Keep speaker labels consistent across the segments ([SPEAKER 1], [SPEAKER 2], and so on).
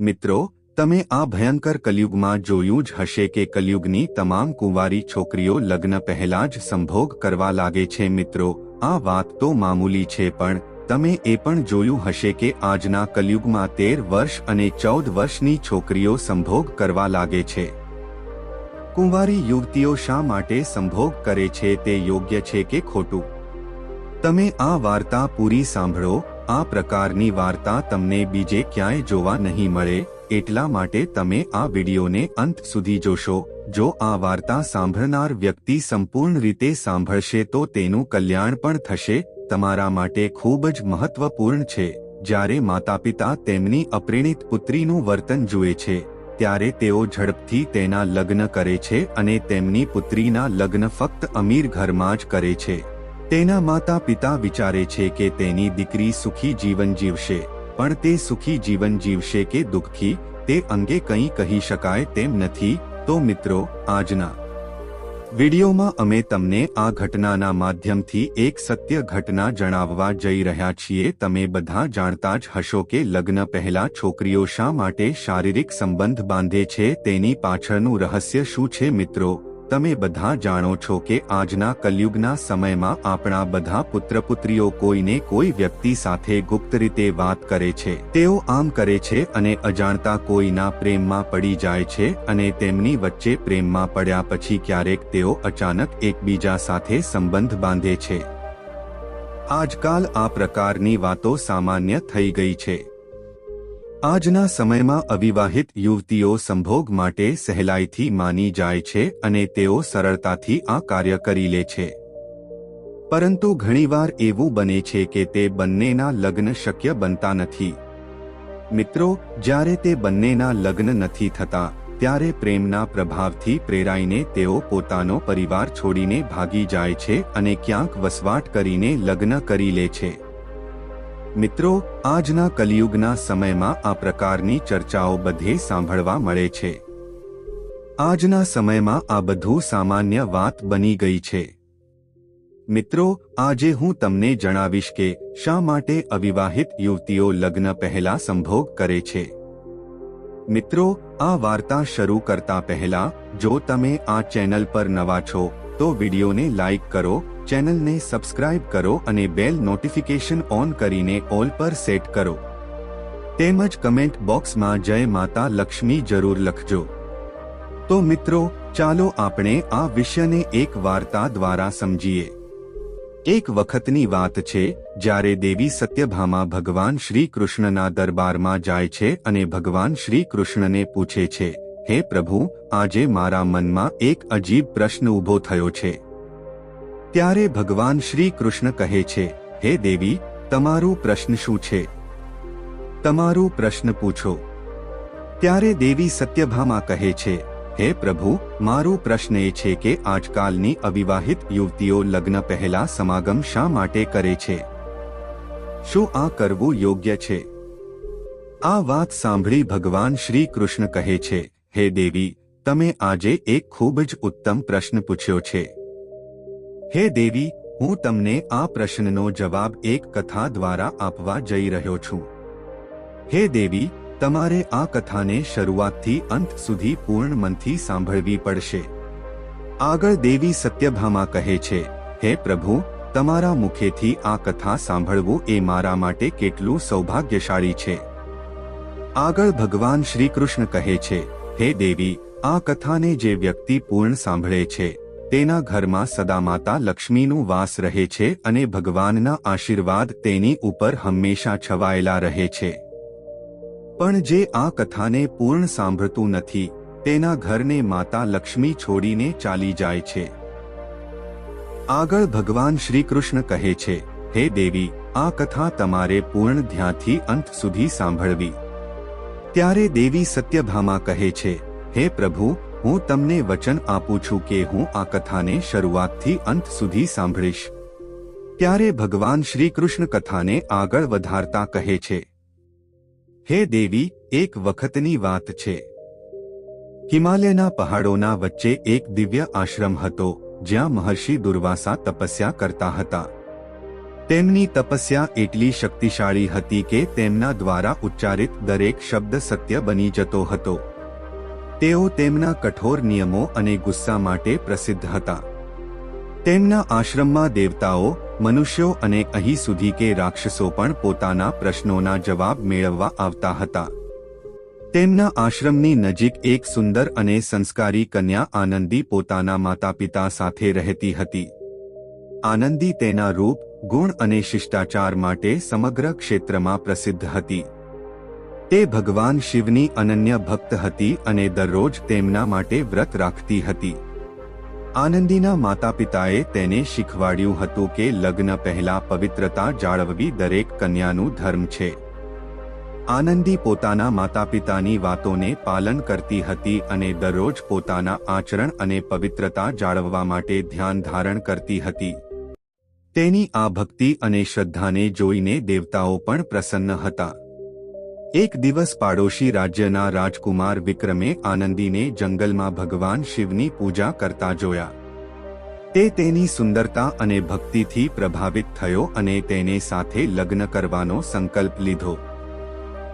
[SPEAKER 1] મિત્રો, તમે આ ભયંકર કલયુગમાં જોયું જ હશે કે કલયુગની તમામ કુંવારી છોકરીઓ લગ્ન પહેલા જ સંભોગ કરવા લાગે છે મિત્રો. આ વાત તો મામૂલી છે પણ, તમે એ પણ જોયું હશે કે આજના કલયુગમાં તેર વર્ષ અને ચૌદ વર્ષની છોકરીઓ સંભોગ કરવા લાગે છે. કુંવારી યુવતીઓ શા માટે સંભોગ કરે છે તે યોગ્ય છે કે ખોટું? તમે આ વાર્તા પૂરી સાંભળો આ પ્રકારની વાર્તા તમને બીજે ક્યાંય જોવા નહીં મળે, એટલા માટે તમે આ વિડીયોને અંત સુધી જોશો. જો આ વાર્તા સાંભળનાર વ્યક્તિ સંપૂર્ણ રીતે સાંભળશે તો તેનું કલ્યાણ પણ થશે, તમારા માટે ખૂબ જ મહત્વપૂર્ણ છે. જ્યારે માતાપિતા તેમની અપ્રેણિત પુત્રીનું વર્તન જુએ છે, ત્યારે તેઓ ઝડપથી તેના લગ્ન કરે છે અને તેમની પુત્રીના લગ્ન ફક્ત અમીર ઘરમાં જ કરે છે. તેના માતા પિતા વિચારે છે કે તેની દીકરી સુખી જીવન જીવશે, પણ તે સુખી જીવન જીવશે કે દુઃખી, તે અંગે કંઈ કહી શકાય તેમ નથી, તો મિત્રો, આજના વિડીયોમાં અમે તમને આ ઘટનાના માધ્યમથી એક સત્ય ઘટના જણાવવા જઈ રહ્યા છીએ. તમે બધા જાણતા જ હશો કે લગ્ન પહેલા છોકરીઓ શા માટે શારીરિક સંબંધ બાંધે છે, તેની પાછળનું રહસ્ય શું છે મિત્રો? તમે બધા જાણો છો કે આજના કલયુગના સમયમાં આપણા બધા પુત્રપુત્રીઓ કોઈને કોઈ વ્યક્તિ સાથે ગુપ્ત રીતે વાત કરે છે. તેઓ આમ કરે છે અને અજાણતા કોઈના પ્રેમમાં પડી જાય છે અને તેમની વચ્ચે પ્રેમમાં પડ્યા પછી ક્યારેક તેઓ અચાનક એકબીજા સાથે સંબંધ બાંધે છે. આજકાલ આ પ્રકારની વાતો સામાન્ય થઈ ગઈ છે. આજના સમયમાં અવિવાહિત યુવતીઓ સંભોગ માટે સહેલાઈથી માની જાય છે અને તેઓ સરળતાથી આ કાર્ય કરી લે છે. પરંતુ ઘણીવાર એવું બને છે કે તે બંનેના લગ્ન શક્ય બનતા નથી. મિત્રો, જ્યારે તે બંનેના લગ્ન નથી થતા, ત્યારે પ્રેમના પ્રભાવથી પ્રેરાઈને તેઓ પોતાનો પરિવાર છોડીને ભાગી જાય છે અને ક્યાંક વસવાટ કરીને લગ્ન કરી લે છે. મિત્રો, આજના કલિયુગના સમયમાં આ પ્રકારની ચર્ચાઓ બધે સાંભળવા મળે છે. આજના સમયમાં આ બધું સામાન્ય વાત બની ગઈ છે. મિત્રો, આજે હું તમને જણાવીશ કે શા માટે અવિવાહિત યુવતીઓ લગ્ન પહેલા સંભોગ કરે છે. મિત્રો, આ વાર્તા શરૂ કરતા પહેલા, જો તમે આ ચેનલ પર નવા છો, તો વિડીયોને લાઇક કરો ચેનલને સબસ્ક્રાઇબ કરો અને બેલ નોટિફિકેશન ઓન કરીને ઓલ પર સેટ કરો. તેમજ કમેન્ટ બોક્સમાં જય માતા લક્ષ્મી જરૂર લખજો. તો મિત્રો, ચાલો આપણે આ વિષયને એક વાર્તા દ્વારા સમજીએ. એક વખતની વાત છે, જ્યારે દેવી સત્યભામા ભગવાન શ્રી કૃષ્ણના દરબારમાં જાય છે અને ભગવાન શ્રી કૃષ્ણને પૂછે છે, હે પ્રભુ, આજે મારા મનમાં એક અજીબ પ્રશ્ન ઊભો થયો છે. ત્યારે ભગવાન શ્રી કૃષ્ણ કહે છે, હે દેવી, તમારું પ્રશ્ન શું છે? તમારો પ્રશ્ન પૂછો. ત્યારે દેવી સત્યભામા કહે છે, હે પ્રભુ, મારો પ્રશ્ન એ છે કે આજકાલની અવિવાહિત યુવતીઓ લગ્ન પહેલા સમાગમ શા માટે કરે છે? શું આ કરવું યોગ્ય છે? આ વાત સાંભળી ભગવાન શ્રી કૃષ્ણ કહે છે, હે દેવી, તમે આજે એક ખૂબ જ ઉત્તમ પ્રશ્ન પૂછ્યો છે. હે દેવી, હું તમને આ પ્રશ્નનો જવાબ એક કથા દ્વારા આપવા જઈ રહ્યો છું. હે દેવી, તમારે આ કથાને શરૂઆતથી અંત સુધી પૂર્ણ મનથી સાંભળવી પડશે. આગળ દેવી સત્યભામા કહે છે, હે પ્રભુ, તમારા મુખેથી આ કથા સાંભળવું એ મારા માટે કેટલું સૌભાગ્યશાળી છે. આગળ ભગવાન શ્રી કૃષ્ણ કહે છે, હે દેવી, આ કથાને જે વ્યક્તિ પૂર્ણ સાંભળે છે તેના ઘરમાં સદા માતા લક્ષ્મીનું વાસ રહે છે અને ભગવાનના આશીર્વાદ તેની ઉપર હંમેશા છવાયેલા રહે છે. પણ જે આ કથાને પૂર્ણ સાંભળતું નથી, તેના ઘરને માતા લક્ષ્મી છોડીને ચાલી જાય છે. આગળ ભગવાન શ્રી કૃષ્ણ કહે છે, હે દેવી, આ કથા તમારે પૂર્ણ ધ્યાનથી અંત સુધી સાંભળવી. ત્યારે દેવી સત્યભામા કહે છે, હે પ્રભુ હું તમને વચન આપું છું કે હું આ કથાને શરૂઆતથી અંત સુધી સાંભળીશ. ત્યારે ભગવાન શ્રી કૃષ્ણ કથાને આગળ વધારતા કહે છે, હે દેવી, એક વખતની વાત છે. હિમાલયના પહાડોના વચ્ચે એક દિવ્ય આશ્રમ હતો, જ્યાં મહર્ષિ દુર્વાસા તપસ્યા કરતા હતા. તેમની તપસ્યા એટલી શક્તિશાળી હતી કે તેમના દ્વારા ઉચ્ચારિત દરેક શબ્દ સત્ય બની જતો હતો. તેઓ તેમના કઠોર નિયમો અને ગુસ્સા માટે પ્રસિદ્ધ હતા. તેમના આશ્રમમાં દેવતાઓ, મનુષ્યો અને અહીં સુધી કે રાક્ષસો પણ પોતાના પ્રશ્નોના જવાબ મેળવવા આવતા હતા. તેમના આશ્રમની નજીક એક સુંદર અને સંસ્કારી કન્યા આનંદી પોતાના માતાપિતા સાથે રહેતી હતી. આનંદી તેના રૂપ, ગુણ અને શિષ્ટાચાર માટે સમગ્ર ક્ષેત્રમાં પ્રસિદ્ધ હતી. તે ભગવાન શિવની અનન્ય ભક્ત હતી અને દરરોજ તેમના માટે વ્રત રાખતી હતી. આનંદીના માતા પિતાએ તેને શીખવાડ્યું હતું કે લગ્ન પહેલા પવિત્રતા જાળવવી દરેક કન્યાનું ધર્મ છે. આનંદી પોતાના માતા પિતાની વાતોને પાલન કરતી હતી અને દરરોજ પોતાના આચરણ અને પવિત્રતા જાળવવા માટે ધ્યાન ધારણ કરતી હતી. તેની આ ભક્તિ અને શ્રદ્ધાને જોઈને દેવતાઓ પણ પ્રસન્ન હતા. એક દિવસ પાડોશી રાજ્યના રાજકુમાર વિક્રમે આનંદીને જંગલમાં ભગવાન શિવની પૂજા કરતા જોયા. તે તેની સુંદરતા અને ભક્તિથી પ્રભાવિત થયો અને તેને સાથે લગ્ન કરવાનો સંકલ્પ લીધો.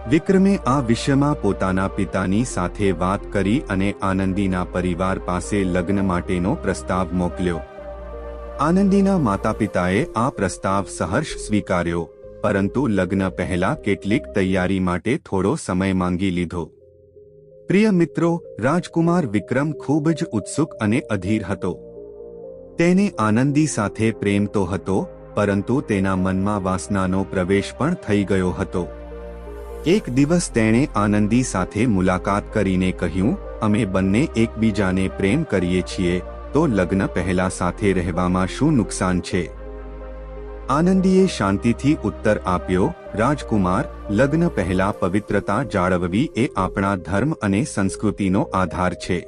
[SPEAKER 1] વિક્રમે આ વિષયમાં પોતાના પિતાની સાથે વાત કરી અને આનંદીના પરિવાર પાસે લગ્ન માટેનો પ્રસ્તાવ મોકલ્યો. આનંદીના માતા પિતાએ આ પ્રસ્તાવ સહર્ષ સ્વીકાર્યો. પરંતુ લગ્ન પહેલા કેટલીક તૈયારી માટે થોડો સમય માંગી લીધો. પ્રિય મિત્રો, રાજકુમાર વિક્રમ ખૂબ જ ઉત્સુક અને અધીર હતો. તેને આનંદી સાથે પ્રેમ તો હતો, પરંતુ તેના મનમાં વાસનાનો પ્રવેશ પણ થઈ ગયો હતો. એક દિવસ તેણે આનંદી સાથે મુલાકાત કરીને કહ્યું, અમે બંને એકબીજાને પ્રેમ કરીએ છીએ, તો લગ્ન પહેલા સાથે રહેવામાં શું નુકસાન છે? આનંદીએ શાંતિથી ઉત્તર આપ્યો, રાજકુમાર, લગ્ન પહેલા પવિત્રતા જાળવવી એ આપણા ધર્મ અને સંસ્કૃતિનો આધાર છે.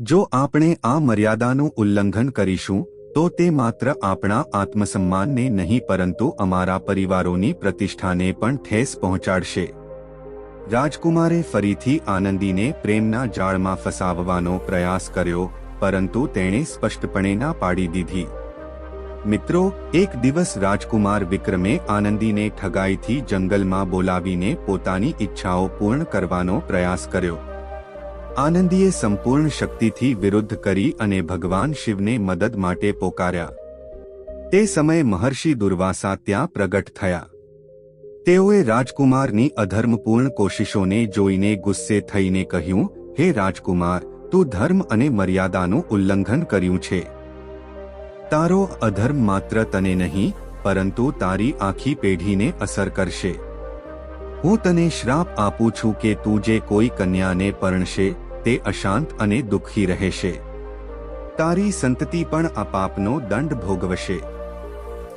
[SPEAKER 1] જો આપણે આ મર્યાદાનું ઉલ્લંઘન કરીશું, તો તે માત્ર આપણા આત્મસન્માનને નહીં પરંતુ અમારા પરિવારોની પ્રતિષ્ઠાને પણ ઠેસ પહોંચાડશે. રાજકુમારે ફરીથી આનંદીને પ્રેમના જાળમાં ફસાવવાનો પ્રયાસ કર્યો, પરંતુ તેણે સ્પષ્ટપણે ના પાડી દીધી. મિત્રો, એક દિવસ રાજકુમાર વિક્રમે આનંદીને ઠગાઈથી જંગલમાં બોલાવીને પોતાની ઈચ્છાઓ પૂર્ણ કરવાનો પ્રયાસ કર્યો. આનંદીએ સંપૂર્ણ શક્તિથી વિરુદ્ધ કરી અને ભગવાન શિવને મદદ માટે પોકાર્યા. તે સમયે મહર્ષિ દુર્વાસા ત્યાં પ્રગટ થયા. તેઓએ રાજકુમારની અધર્મપૂર્ણ કોશિશોને જોઈને ગુસ્સે થઈને કહ્યું, હે રાજકુમાર, તું ધર્મ અને મર્યાદાનું ઉલ્લંઘન કર્યું છે. તારો અધર્મ માત્ર તને નહીં, પરંતુ તારી આખી પેઢીને અસર કરશે. હું તને શ્રાપ આપું છું કે તું જે કોઈ કન્યાને પરણશે, તે અશાંત અને દુઃખી રહેશે. તારી સંતતિ પણ આ પાપનો દંડ ભોગવશે.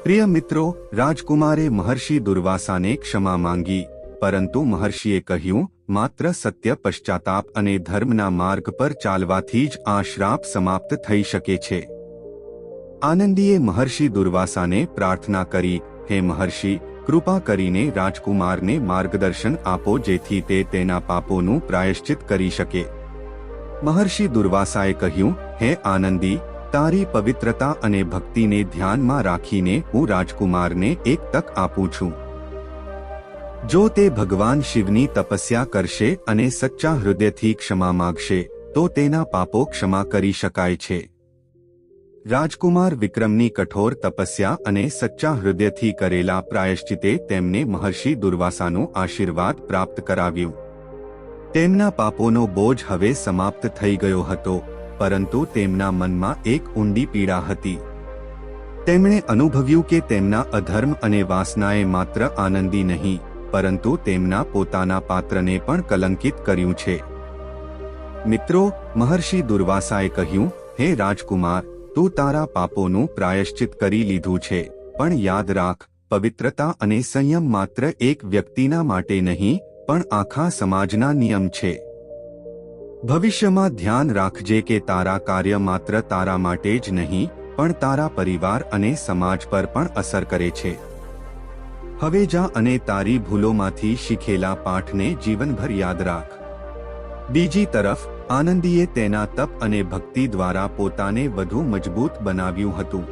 [SPEAKER 1] પ્રિય મિત્રો, રાજકુમારે મહર્ષિ દુર્વાસાને ક્ષમા માંગી, પરંતુ મહર્ષિએ કહ્યું, માત્ર સત્ય પશ્ચાતાપ અને ધર્મના માર્ગ પર ચાલવાથી જ આ શ્રાપ સમાપ્ત થઈ શકે છે. આનંદીએ મહર્ષિ દુર્વાસાને પ્રાર્થના કરી, હે મહર્ષિ, કૃપા કરીને રાજકુમારને માર્ગદર્શન આપો જેથી તે તેના પાપોનું પ્રાયશ્ચિત કરી શકે. મહર્ષિ દુર્વાસાએ કહ્યું, હે આનંદી, તારી પવિત્રતા અને ભક્તિને ધ્યાનમાં રાખીને હું રાજકુમારને એક તક આપું છું. જો તે ભગવાન શિવની તપસ્યા કરશે અને સચ્ચા હૃદયથી ક્ષમા માગશે, તો તેના પાપો ક્ષમા કરી શકાય છે. રાજકુમાર વિક્રમની કઠોર તપસ્યા અને સચ્ચા હૃદયથી કરેલા પ્રાયશ્ચિતે તેમને મહર્ષિ દુર્વાસાનો આશીર્વાદ પ્રાપ્ત કરાવ્યું. તેમના પાપોનો બોજ હવે સમાપ્ત થઈ ગયો હતો, પરંતુ તેમના મનમાં એક ઊંડી પીડા હતી. તેમણે અનુભવ્યું કે તેમના અધર્મ અને વાસનાએ માત્ર આનંદી નહીં, પરંતુ તેમના પોતાના પાત્રને પણ કલંકિત કર્યું છે. મિત્રો, મહર્ષિ દુર્વાસાએ કહ્યું, હે રાજકુમાર તું તારા પાપોનું પ્રાયશ્ચિત કરી લીધું છે. પણ યાદ રાખ, પવિત્રતા અને સંયમ માત્ર એક વ્યક્તિના માટે નહીં, પણ આખા સમાજના નિયમ છે. ભવિષ્યમાં ધ્યાન રાખજે કે તારા કાર્ય માત્ર તારા માટે જ નહીં, પણ તારા પરિવાર અને સમાજ પર પણ અસર કરે છે. હવે જા અને તારી ભૂલોમાંથી શીખેલા પાઠને જીવનભર યાદ રાખ. બીજી તરફ આનંદીએ તેના તપ અને ભક્તિ દ્વારા પોતાને વધુ મજબૂત બનાવ્યું હતું.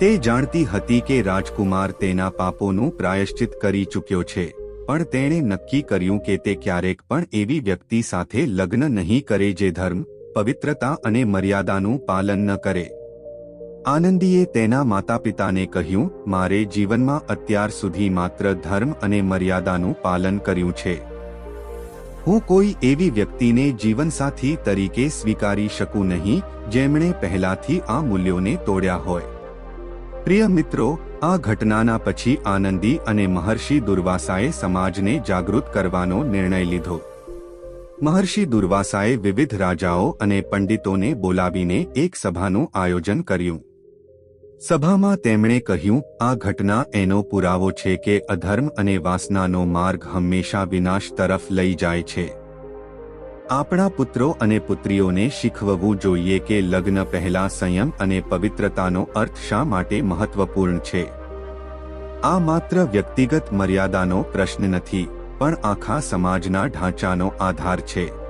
[SPEAKER 1] તે જાણતી હતી કે રાજકુમાર તેના પાપોનું પ્રાયશ્ચિત કરી ચૂક્યો છે, પણ તેણે નક્કી કર્યું કે તે ક્યારેક પણ એવી વ્યક્તિ સાથે લગ્ન નહીં કરે જે ધર્મ, પવિત્રતા અને મર્યાદાનું પાલન ન કરે. આનંદીએ તેના માતા પિતાને કહ્યું, મારે જીવનમાં અત્યાર સુધી માત્ર ધર્મ અને મર્યાદાનું પાલન કર્યું છે. હું કોઈ એવી વ્યક્તિને જીવનસાથી તરીકે સ્વીકારી શકું નહીં, જેમણે પહેલાથી આ મૂલ્યોને તોડ્યા હોય. પ્રિય મિત્રો, આ ઘટનાના પછી આનંદી અને મહર્ષિ દુર્વાસાએ સમાજને જાગૃત કરવાનો નિર્ણય લીધો. મહર્ષિ દુર્વાસાએ વિવિધ રાજાઓ અને પંડિતોને બોલાવીને એક સભાનું આયોજન કર્યું. સભામાં તેમણે કહ્યું, આ ઘટના એનો પુરાવો છે કે અધર્મ અને વાસનાનો માર્ગ હંમેશા વિનાશ તરફ લઈ જાય છે. આપણા પુત્રો અને પુત્રીઓને શીખવવું જોઈએ કે લગ્ન પહેલા સંયમ અને પવિત્રતાનો અર્થ શા માટે મહત્વપૂર્ણ છે. આ માત્ર વ્યક્તિગત મર્યાદાનો પ્રશ્ન નથી, પણ આખા સમાજના ઢાંચાનો આધાર છે.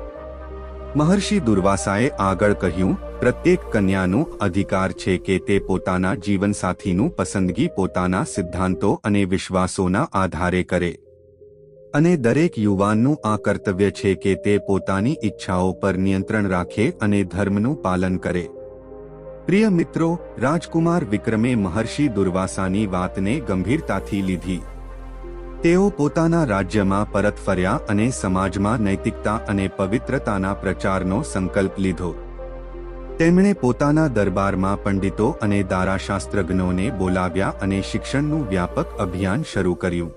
[SPEAKER 1] મહર્ષિ દુર્વાસાએ આગળ કહ્યું, પ્રત્યેક કન્યાનો અધિકાર છે કે તે પોતાના જીવનસાથીનું પસંદગી પોતાના સિદ્ધાંતો અને વિશ્વાસોના આધારે કરે. અને દરેક યુવાનનું આ કર્તવ્ય છે કે તે પોતાની ઈચ્છાઓ પર નિયંત્રણ રાખે અને ધર્મનું પાલન કરે. પ્રિય મિત્રો, રાજકુમાર વિક્રમે મહર્ષિ દુર્વાસાની વાતને ગંભીરતાથી લીધી. તેઓ પોતાના રાજ્યમાં પરત ફર્યા અને સમાજમાં નૈતિકતા અને પવિત્રતાના પ્રચારનો સંકલ્પ લીધો. તેમણે પોતાના દરબારમાં પંડિતો અને દારાશાસ્ત્રજ્ઞોને બોલાવ્યા અને શિક્ષણનું વ્યાપક અભિયાન શરૂ કર્યું.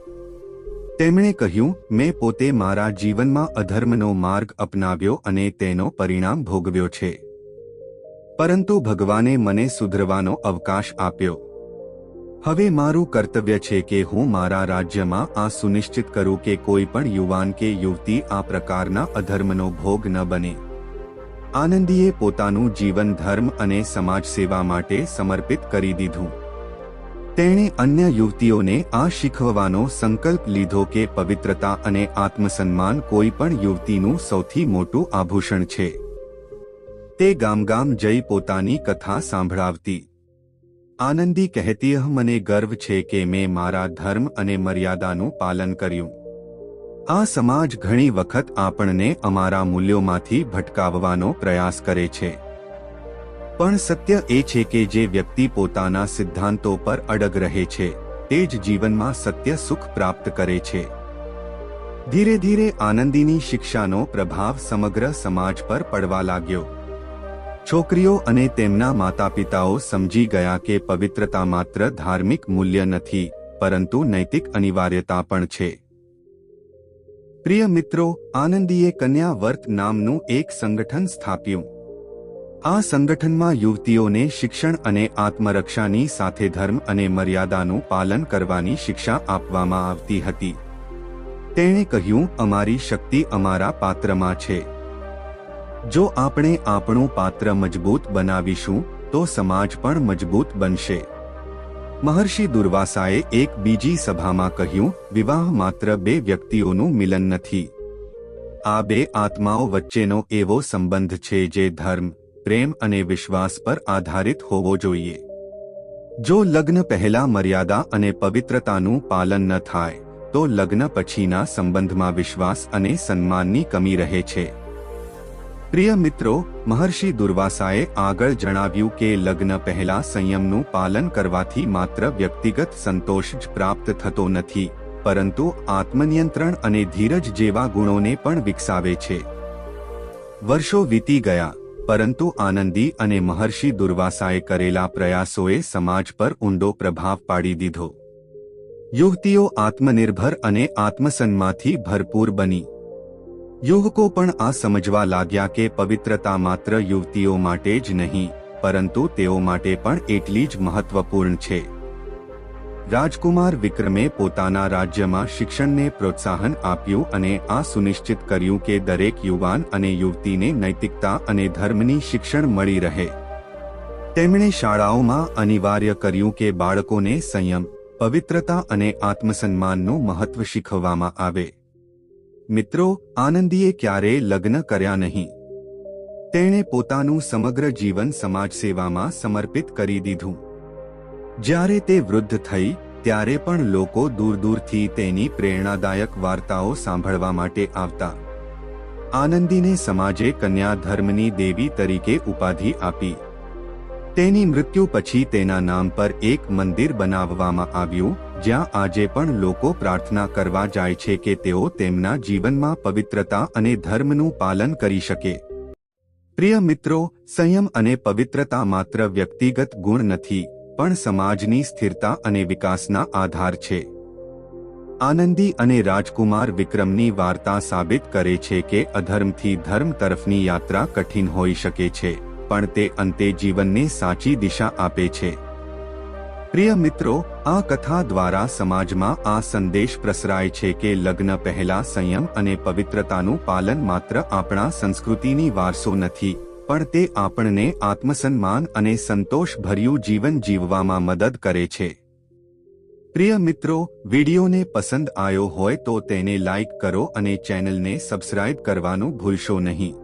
[SPEAKER 1] તેમણે કહ્યું, મેં પોતે મારા જીવનમાં અધર્મનો માર્ગ અપનાવ્યો અને તેનો પરિણામ ભોગવ્યો છે. પરંતુ ભગવાને મને સુધરવાનો અવકાશ આપ્યો. હવે મારું કર્તવ્ય છે કે હું મારા રાજ્યમાં આ સુનિશ્ચિત કરું કે કોઈ પણ યુવાન કે યુવતી આ પ્રકારના અધર્મનો ભોગ ન બને. આનંદીએ પોતાનું જીવન ધર્મ અને સમાજ સેવા માટે સમર્પિત કરી દીધું. તેણે અન્ય યુવતીઓને આ શીખવવાનો સંકલ્પ લીધો કે પવિત્રતા અને આત્મસન્માન કોઈ પણ યુવતીનું સૌથી મોટું આભૂષણ છે. તે ગામ ગામ જઈ પોતાની કથા સાંભળાવતી. આનંદી કહેતી મને ગર્વ છે કે મેં મારા ધર્મ અને મર્યાદાનું પાલન કર્યું. આ સમાજ ઘણી વખત આપણને અમારા મૂલ્યોમાંથી ભટકાવવાનો પ્રયાસ કરે છે. પણ સત્ય એ છે કે જે વ્યક્તિ પોતાના સિદ્ધાંતો પર અડગ રહે છે, તે જ જીવનમાં સત્ય સુખ પ્રાપ્ત કરે છે. ધીરે ધીરે આનંદીની શિક્ષાનો પ્રભાવ સમગ્ર સમાજ પર પડવા લાગ્યો. છોકરીઓ અને તેમના માતા પિતાઓ સમજી ગયા કે પવિત્રતા માત્ર ધાર્મિક મૂલ્ય નથી, પરંતુ નૈતિક અનિવાર્યતા પણ છે. પ્રિય મિત્રો, આનંદીએ કન્યા વર્ત નામનું એક સંગઠન સ્થાપ્યું. આ સંગઠનમાં યુવતીઓને શિક્ષણ અને આત્મરક્ષાની સાથે ધર્મ અને મર્યાદાનું પાલન કરવાની શિક્ષા આપવામાં આવતી હતી. તેણે કહ્યું, અમારી શક્તિ અમારા પાત્રમાં છે. જો આપણે આપણું પાત્ર મજબૂત બનાવીશું, તો સમાજ પણ મજબૂત બનશે. મહર્ષિ દુર્વાસાએ એક બીજી સભામાં કહ્યું, વિવાહ માત્ર બે વ્યક્તિઓનું મિલન નથી. આ બે આત્માઓ વચ્ચેનો એવો સંબંધ છે જે ધર્મ, પ્રેમ અને વિશ્વાસ પર આધારિત હોવો જોઈએ. જો લગ્ન પહેલા મર્યાદા અને પવિત્રતાનું પાલન ન થાય, તો લગ્ન પછીના સંબંધમાં વિશ્વાસ અને સન્માનની કમી રહે છે. પ્રિય મિત્રો, મહર્ષિ દુર્વાસાએ આગળ જણાવ્યું કે લગ્ન પહેલા સંયમનું પાલન કરવાથી માત્ર વ્યક્તિગત સંતોષ જ પ્રાપ્ત થતો નથી, પરંતુ આત્મનિયંત્રણ અને ધીરજ જેવા ગુણોને પણ વિકસાવે છે. વર્ષો વીતી ગયા, પરંતુ આનંદી અને મહર્ષિ દુર્વાસાએ કરેલા પ્રયાસોએ સમાજ પર ઊંડો પ્રભાવ પાડી દીધો. યુવતીઓ આત્મનિર્ભર અને આત્મસન્માથી ભરપૂર બની. યુવકો પણ આ સમજવા લાગ્યા કે પવિત્રતા માત્ર યુવતીઓ માટે જ નહીં, પરંતુ તેઓ માટે પણ એટલી જ મહત્વપૂર્ણ છે. રાજકુમાર વિક્રમે પોતાના રાજ્યમાં શિક્ષણને પ્રોત્સાહન આપ્યું અને આ સુનિશ્ચિત કર્યું કે દરેક યુવાન અને યુવતીને નૈતિકતા અને ધર્મની શિક્ષણ મળી રહે. તેમણે શાળાઓમાં અનિવાર્ય કર્યું કે બાળકોને સંયમ, પવિત્રતા અને આત્મસન્માનનું મહત્વ શીખવવામાં આવે. મિત્રો, આનંદીએ ક્યારેય લગ્ન કર્યા નહીં? તેણે પોતાનું સમગ્ર જીવન સમાજસેવામાં સમર્પિત કરી દીધું. જ્યારે તે વૃદ્ધ થઈ, ત્યારે પણ લોકો દૂર દૂરથી તેની પ્રેરણાદાયક વાર્તાઓ સાંભળવા માટે આવતા. આનંદીને સમાજે કન્યા ધર્મની દેવી તરીકે ઉપાધિ આપી. તેની મૃત્યુ પછી તેના નામ પર એક મંદિર બનાવવામાં આવ્યું જ્યાં આજે પણ લોકો પ્રાર્થના કરવા જાય છે કે તેઓ તેમના જીવનમાં પવિત્રતા અને ધર્મનું પાલન કરી શકે. પ્રિય મિત્રો, સંયમ અને પવિત્રતા માત્ર વ્યક્તિગત ગુણ નથી, પણ સમાજની સ્થિરતા અને વિકાસના આધાર છે. આનંદી અને રાજકુમાર વિક્રમની વાર્તા સાબિત કરે છે કે અધર્મથી ધર્મ તરફની યાત્રા કઠિન હોઈ શકે છે, પણ તે અંતે જીવનને સાચી દિશા આપે છે. પ્રિય મિત્રો, આ કથા દ્વારા સમાજમાં આ સંદેશ પ્રસરાય છે કે લગ્ન પહેલા સંયમ અને પવિત્રતાનું પાલન માત્ર આપણા સંસ્કૃતિની વારસો નથી, પણ તે આપણને આત્મસન્માન અને સંતોષભર્યું જીવન જીવવામાં મદદ કરે છે. પ્રિય મિત્રો, વિડીયોને પસંદ આવ્યો હોય તો તેને લાઈક કરો અને ચેનલને સબસ્ક્રાઇબ કરવાનું ભૂલશો નહીં.